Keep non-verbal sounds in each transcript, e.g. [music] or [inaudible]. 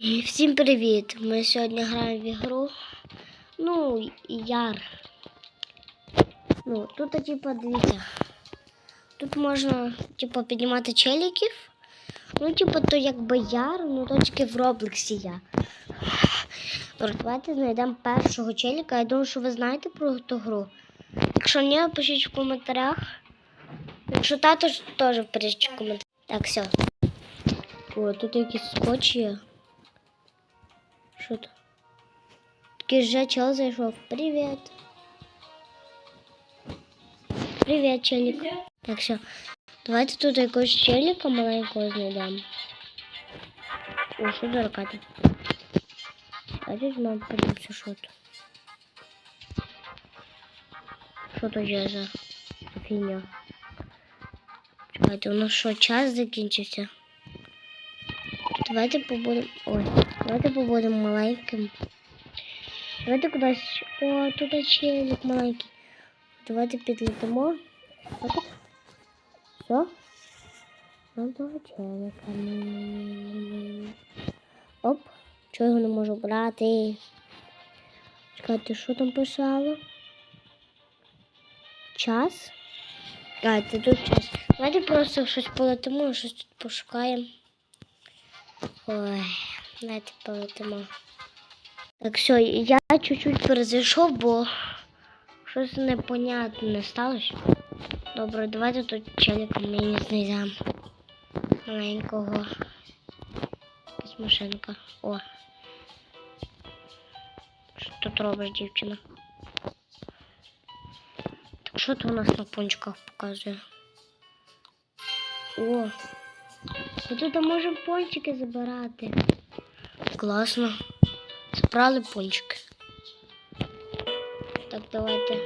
Всім привіт! Ми сьогодні граємо в ігру. Ну, яр. Ну, тут, типа, дивіться. Тут можна, типа, піднімати челіків. Ну, типа, то якби яр, ну то тільки в Роблексі я. Давайте знайдемо першого челіка. Я думаю, що ви знаєте про ту гру. Якщо ні, пишіть в коментарях. Якщо тато, ж теж пишіть в коментарях. Так, все. О, тут якісь скотчі є. Що тут? Такий же чел зайшов. Привіт. Привіт, челік. Так, все. Давайте тут якогось челіка маленького знайдемо. О, що за ракета? Давайте візьмемо, подивимося, що тут. Що тут є за фігня? Чекайте, у нас що, час закінчився? Давайте побудемо. Ой, Давайте побудемо маленьким. Давайте кудись. О, тут челик маленький. Давайте підлетимо. Отак. Все. Того челика. Оп. Чого його не можу брати? Чекайте, що там писало? Час? А, це тут час. Давайте просто щось полетимо, щось тут пошукаємо. Ой, давайте полетимо. Так, все, я чуть-чуть перезайшов, бо щось непонятне сталося. Добре, давайте тут челика мені знайдемо. Маленького. Машинка. О. Що тут робиш, дівчина? Так що тут у нас на пончиках показує? О, ми тут можемо пончики забирати. Класно. Забрали пончики. Так, давайте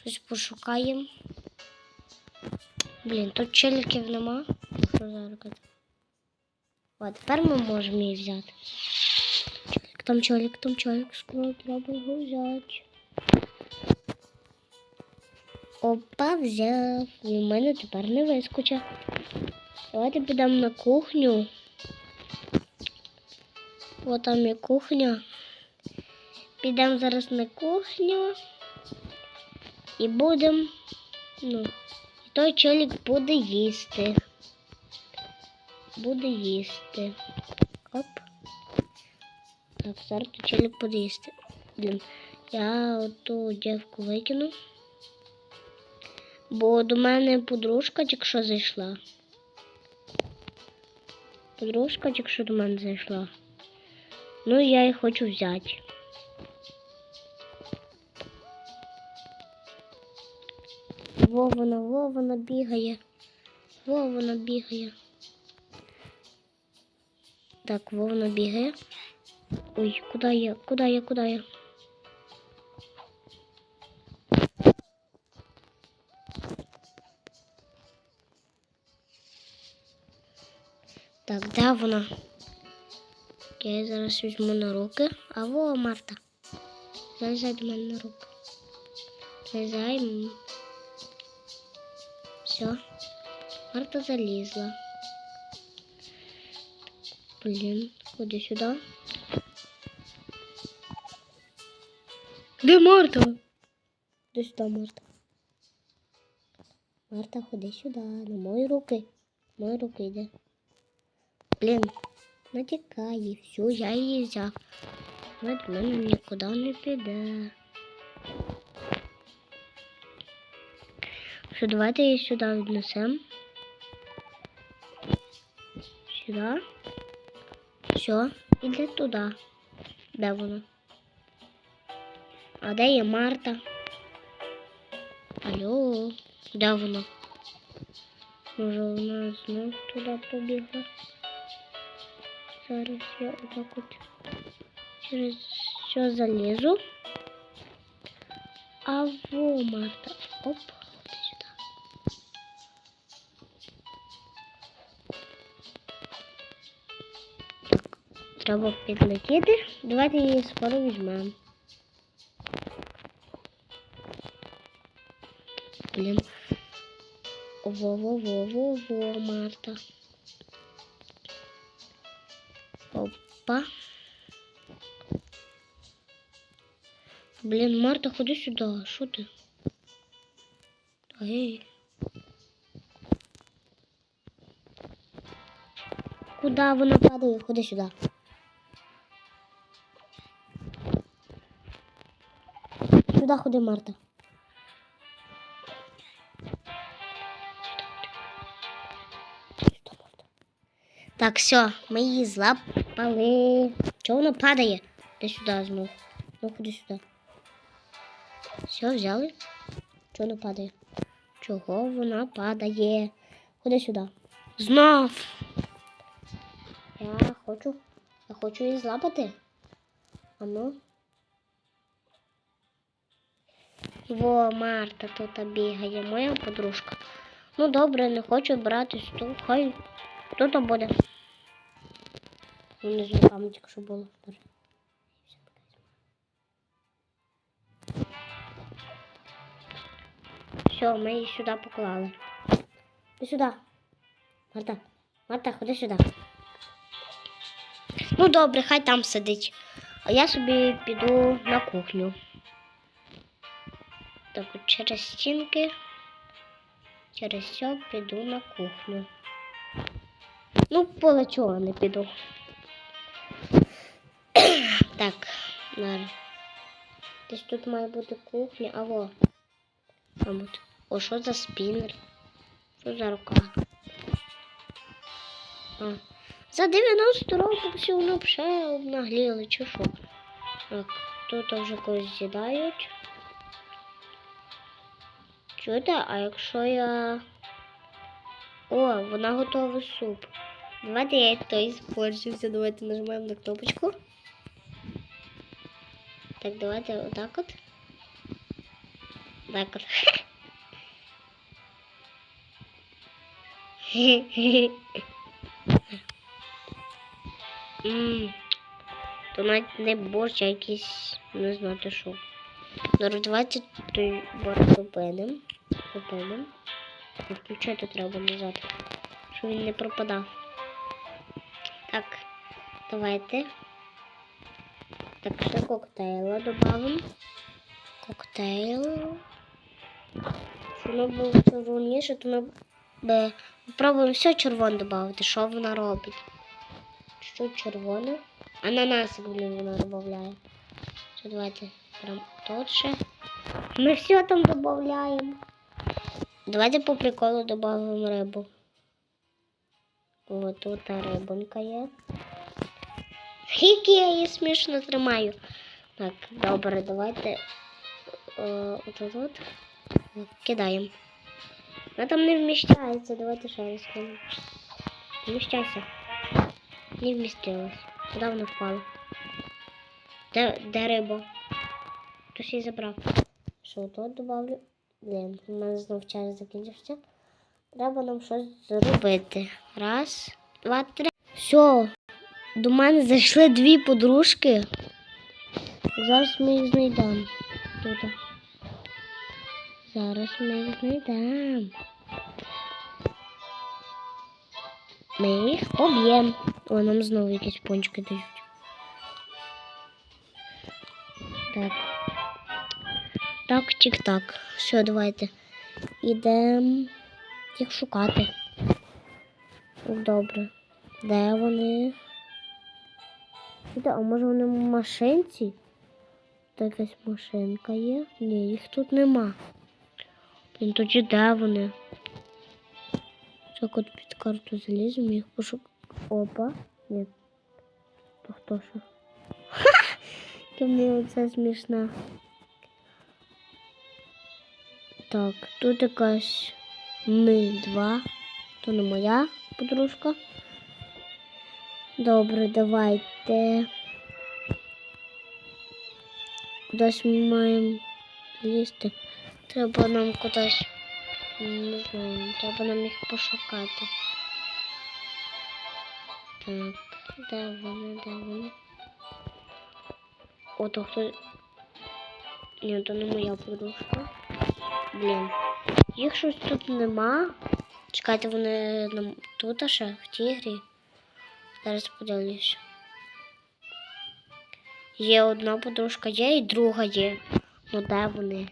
щось пошукаємо. Блін, тут челіків нема. Що за ракета? О, тепер ми можемо її взяти. Челік, там челік, там челік, скоро треба його взяти. Опа, взяв. І в мене тепер не вискоче. Давайте підемо на кухню. О, там є кухня. Підемо зараз на кухню і будемо. Ну, той чолік буде їсти. Буде їсти. Оп. Так, зараз той буде їсти. Блін, я оту дівку викину. Бо до мене подружка тільки що зайшла. Подружка тільки що до мене зайшла. Ну, я її хочу взяти. Во вона, во вона бігає. Во вона бігає. Так, во вона бігає. Ой, куди я? Куди я? Куди я? Так, де вона? Я її зараз візьму на руки. А во, Марта. Залізай до мене на руки. Залізай. м. Все. Марта залізла. Блін, ходи сюди. Де Марта? Де сюди, Марта? Марта, ходи сюди, на мої руки. Мої руки йде. Блін, Натікає, все, я її взяв. До мене нікуди не піде. Що, давайте її сюди віднесемо. Сюди. Все, іде туди. Де вона? А де є Марта? Алло, де вона? Може вона знов туди побігла? Зараз я отак от через все залізу. А во Марта. Оп, ходи сюди. Так, треба підлетіти. Давайте її скоро візьмемо. Блін. Во-во-во-во-во, Марта. Опа. Блін, Марта, ходи сюди. Що ти? Ей. Куда вона падає? Ходи сюди. Сюди ходи, Марта. Так, все, ми її злапали. Чого вона падає? Ти сюди знов. Ну, ходи сюди. Все, взяли. Чого вона падає? Чого вона падає? Ходи сюди. Знов. Я хочу. Я хочу її злапати. А ну. Во, Марта тут бігає, моя подружка. Ну добре, не хочу брати стул. Хай тут буде. Не з руками тільки що було. Боже. Все, ми її сюди поклали. Ти сюди. Марта, Марта, ходи сюди. Ну добре, хай там сидить. А я собі піду на кухню. Так, от через стінки. Через все піду на кухню. Ну, поле чого не піду. Так, зараз. Десь тут має бути кухня, алло. Мабуть. О, що за спінер? Що за рука? А. За 90 років всі воно вже обнагліли, чи що? Так, тут вже когось з'їдають. Чуєте, а якщо я. О, вона готовий суп. Давайте я той спорчився. Давайте нажимаємо на кнопочку. Так, давайте отак от. Так от. То навіть не борщ, а якийсь, не знати що. Зараз давайте той борщ зупинимо. Зупинимо. І включати треба назад, щоб він не пропадав. Так, давайте. Так, ще коктейла додамо. Коктейл. Воно було червоніше, то ми б попробуємо все червоне додати. Що вона робить? Що червоне? Ананасик, блін, вона додає. Що давайте прям тут ще. Ми все там додаємо. Давайте по приколу додамо рибу. Ось тут та рибонька є. Скільки я її смішно тримаю. Так, добре, давайте е, отут от кидаємо. Вона там не вміщається, давайте ще раз кинемо. Вміщайся. Не вмістилась. Куди вона впала? Де, де риба? Хтось її забрав. Що тут добавлю? Блін, у мене знов час закінчився. Треба нам щось зробити. Раз, два, три. Все. До мене зайшли дві подружки. Зараз ми їх знайдемо. Тут. Зараз ми їх знайдемо. Ми їх поб'ємо. О, нам знову якісь пончики дають. Так. Так, тік-так. Все, давайте. Ідемо їх шукати. Добре. Де вони? А може вони в машинці? Тут якась машинка є? Ні, їх тут нема. Блін, тоді де вони? Так от під карту заліземо, їх пошук. Опа. Ні. То хто що? Ха! Яке мені це смішно. Так, тут якась ми два. То не моя подружка. Добре, давайте. Кудись ми маємо лізти. Треба нам кудись. Не знаю, треба нам їх пошукати. Так, де вони, де вони? О, то хто. Ні, то не моя подружка. Блін. Їх щось тут нема. Чекайте, вони нам тут ще в тій грі. Зараз подивлюсь. Є одна подружка, є і друга є. Ну де вони?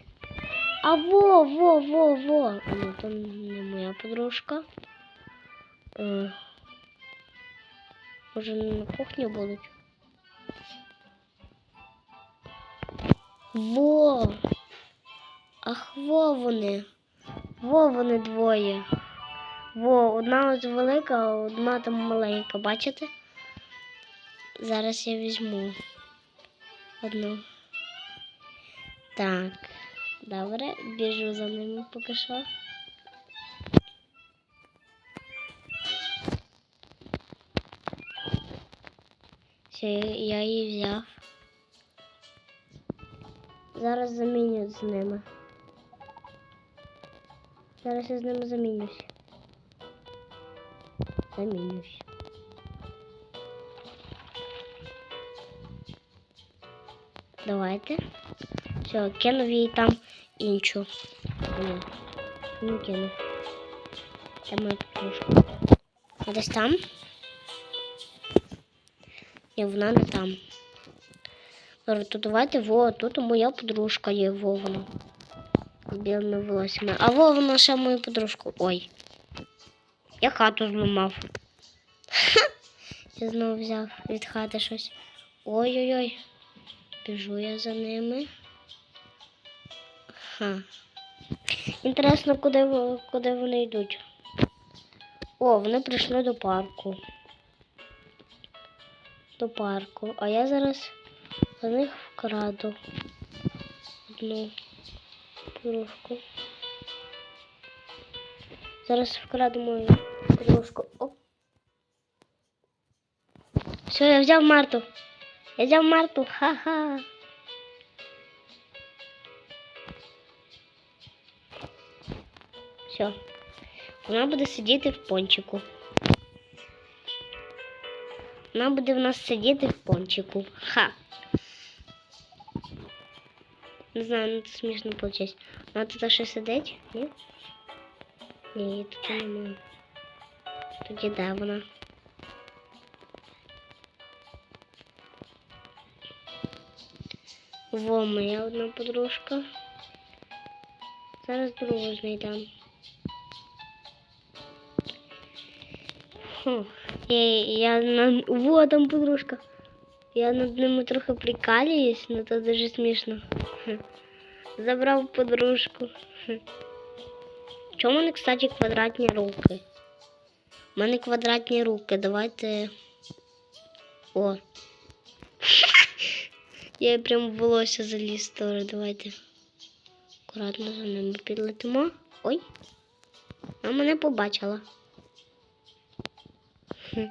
А во, во, во, во. Ну, то не моя подружка. Е, може на кухні будуть? Во! Ах, во вони. Во вони двоє. Во, одна ось велика, а одна там маленька, бачите? Зараз я візьму одну. Так, добре, біжу за ними поки що. Все, я її взяв. Зараз заміню з ними. Зараз я з ними замінюсь. Замінюсь. Давайте. Все, кинув їй там іншу. Ні, не кинув. Це моя подружка. А десь там? Ні, вона не там. Добре, то давайте во, тут моя подружка є Вовна. З білими волоссями. А Вовна ще мою подружку. Ой. Я хату зламав. Я знову взяв від хати щось. Ой-ой-ой. Біжу я за ними. Ха. Інтересно, куди, куди вони йдуть. О, вони прийшли до парку. До парку. А я зараз за них вкраду одну подружку. Зараз вкраду мою подружку. Оп. Все, я взяв Марту. Я взяв Марту. Ха-ха. Все. Вона буде сидіти в пончику. Вона буде в нас сидіти в пончику. Ха. Не знаю, ну це смішно виходить. Вона тут ще сидить? Ні? Ні, її тут немає. Тоді де вона? Во моя одна подружка. Зараз другу знайдемо. Фу. Я, я на... Во, там подружка. Я над ними трохи прикалююсь, але це дуже смішно. Хе. Забрав подружку. Хе. Чому в мене, кстати, квадратні руки? У мене квадратні руки. Давайте. О. [laughs] Я прям волосся заліз теж. Давайте. Акуратно за ними підлетимо. Ой. Вона мене побачила. Хм. [laughs]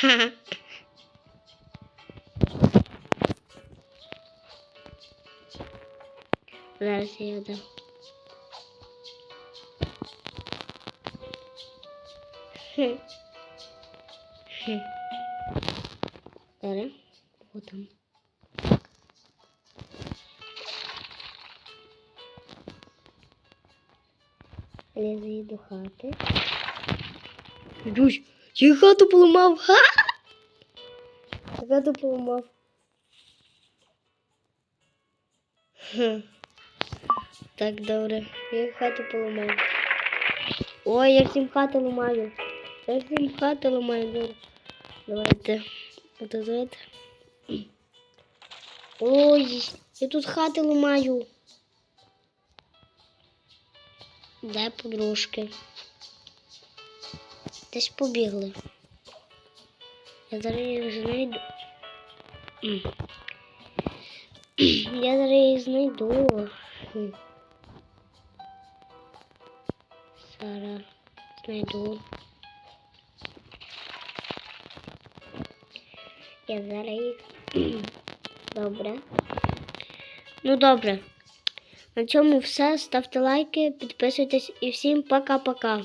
Ха-ха. Зараз я дам. Хм. Хм. Зараз. Вот там. Я заїду хати. Дюсь, я хату поламав. Ха! Я хату поламав. Хм. Так, добре. Я хату поламав. Ой, я всім хату ламаю. Я всім хату ламаю, добре. Давайте. Этот. Ой, я тут хати ламаю. Де подружки? Десь побігли. Я зараз їх знайду. [clears throat] Я зараз їх знайду. Зараз знайду. Я зараз їх. [clears throat] Добре. Ну добре. На цьому все. Ставте лайки, підписуйтесь і всім пока-пока.